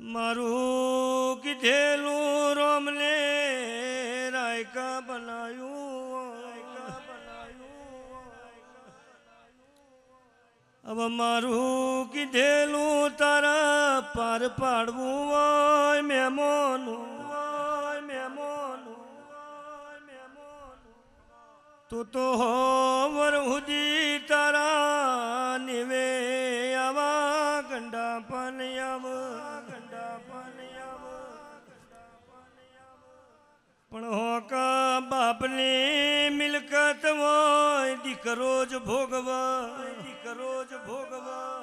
મારું કીધેલું રોમને રાયકા બનાયું. હવે મારું કીધેલું તારા પાર પાડવું હોય મેમોનું. તું તો હોવર સુધી તારા નિવે આવા ગંડા પાન આવ ગંડા પાન આવ પણ હોકા બાપની મિલકત હોય દીકરો જ ભોગવા દીકરો જ ભોગવા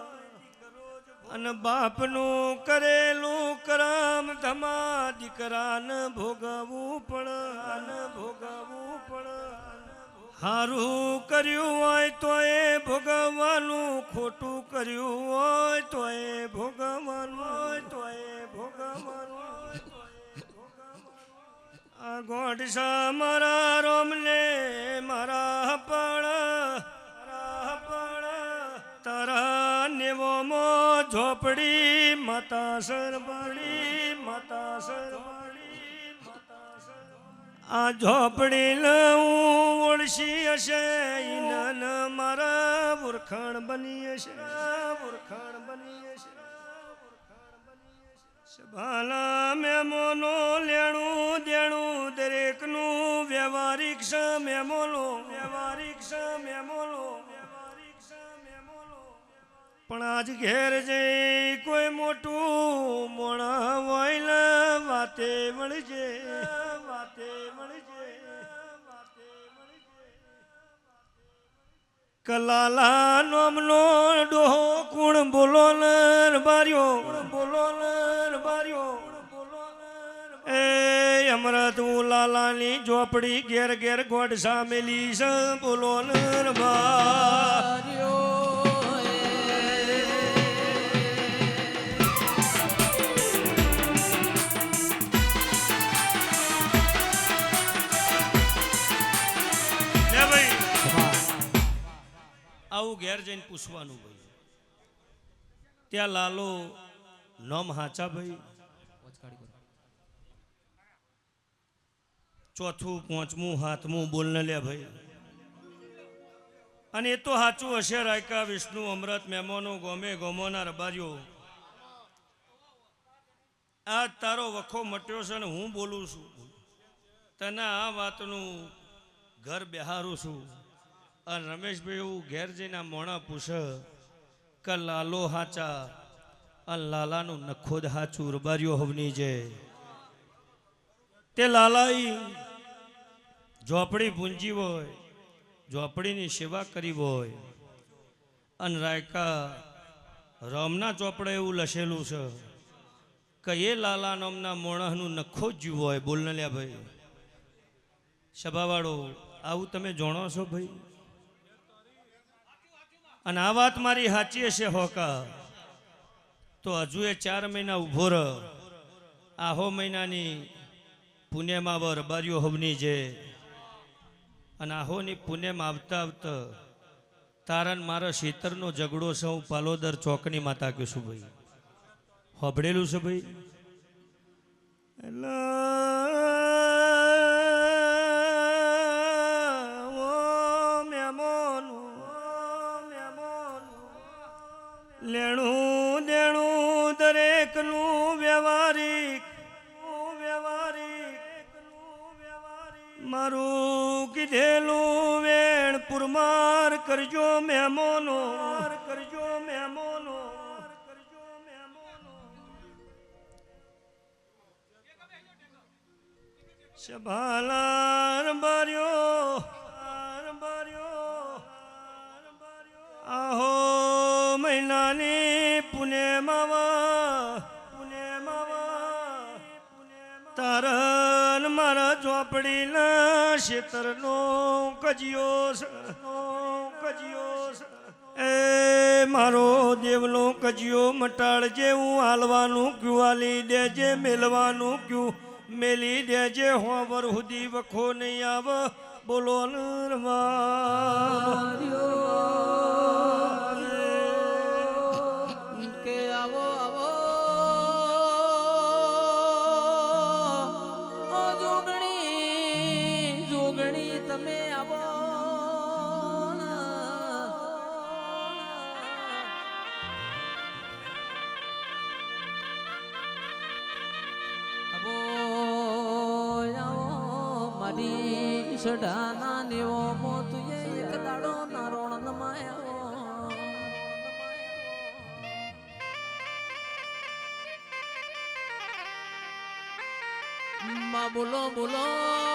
અને બાપનું કરેલું કરમ ધમા દીકરાને ભોગવવું પણ ભોગવવું પણ હારું કર્યું હોય તો એ ભોગવવાનું, ખોટું કર્યું હોય તો એ ભોગવવાનું, હોય તો એ ભોગવવાનું આ ગોડસા મારા રોમને, મારા પણ તારા નેવોમો ઝોપડી, માતા સરવાળી માતા સરબડી આ ઝોપડી હું ઓળશી હશે. ઈનન મારા વરખાણ બની હશે. વરખાણ બની હશે. ભાલા મેમોનો લેણું દેણું દરેકનું વ્યવહારિક સ મેમોલો. વ્યવહારિક સ મેમોલો. પણ આજ ઘેર જઈ કોઈ મોટું મોણા હોય વાતે મળજે કલાલા નોમનો ડોહો કુણ બોલો નર બાર્યો? બોલો નર બાર્યો એ અમરત લાલાની ઝોપડી ઘેર ઘેર ગોડ સામેલી સ બોલો નર બા. ઘેર જઈને પૂછવાનું ભાઈ. ત્યાં લાલો, નમ હાચા ભાઈ. ચોથું, પાંચમું હાથમું બોલને લે ભાઈ. અને એ તો સાચું હશે રાયકા, વિષ્ણુ, અમૃત, મહેમાનો, ગોમે, ગોમોના રબારીઓ. આ તારો વખો મટ્યો છે ને હું બોલું છું. તને આ વાતનું ઘર બેહારું છું. અને રમેશભાઈ એવું ઘેરજીના મોણા પૂછે કે લાલો હાચા, આ લાલાનું નખોદ હાચું રબારીઓ હવની જે. તે લાલાઈ ઝોપડી પૂંજી હોય, ઝોપડીની સેવા કરી હોય. અને રાયકા, રમના ચોપડે એવું લખેલું છે કે એ લાલા નામના મોણહનું નખો જ હોય. બોલને લ્યા ભાઈ સભાવાળો, આવું તમે જાણો છો ભાઈ? અને આ વાત મારી સાચી હશે હોકા તો હજુ એ ચાર મહિના ઊભો રહ. આહો મહિનાની પુણ્યમાં વર બારીઓ હવની જે. અને આહોની પુણ્યમાં આવતા આવતા તારણ મારા શીતરનો ઝઘડો છે, હું પાલોદર ચોકની માતા કહું છું ભાઈ. હોભળેલું છે ભાઈ? લેણું મારું કીધેલું વેણ પુરમાર કરજો મહેમાનો કરજો મહેમાનો સભાલાર બાર્યો બાર્યો. આહો મહિનાની પુને મારા ઝોપડીના શેતરનો કજિયો કજિયો એ મારો દેવનો કજિયો મટાડજે હું હાલવાનું ક્યું, હાલી દેજે, મેલવાનું ક્યું. મેલી દેજે, હોવર સુધી વખો નહીં આવ. બોલો નરમા સડાના નેવો મોતુએ એક દાડો નારોણ નમાયો. માં બોલો બોલો.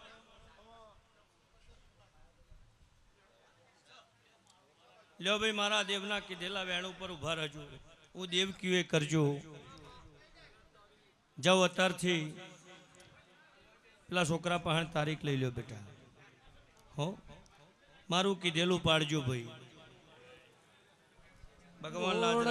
લ્યો ભાઈ, મારા દેવના કીધેલા વેણ ઉપર ઊભા રહેજો. હું દેવ કયું કરજો. જાઓ અત્યારથી. પેલા છોકરા પાસે તારીખ લઈ લ્યો બેટા. હો? મારું કીધેલું પાડજો ભાઈ. ભગવાન લાજ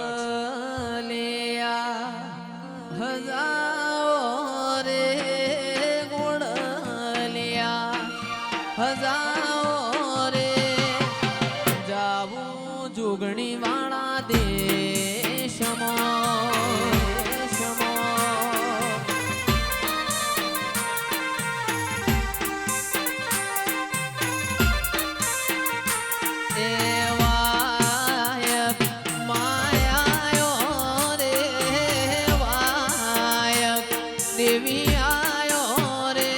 દેવી આયો રે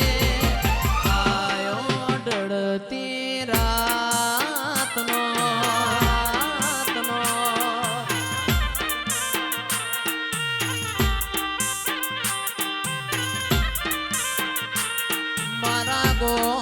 આયો ડળતી રાતનો મારા ગોમના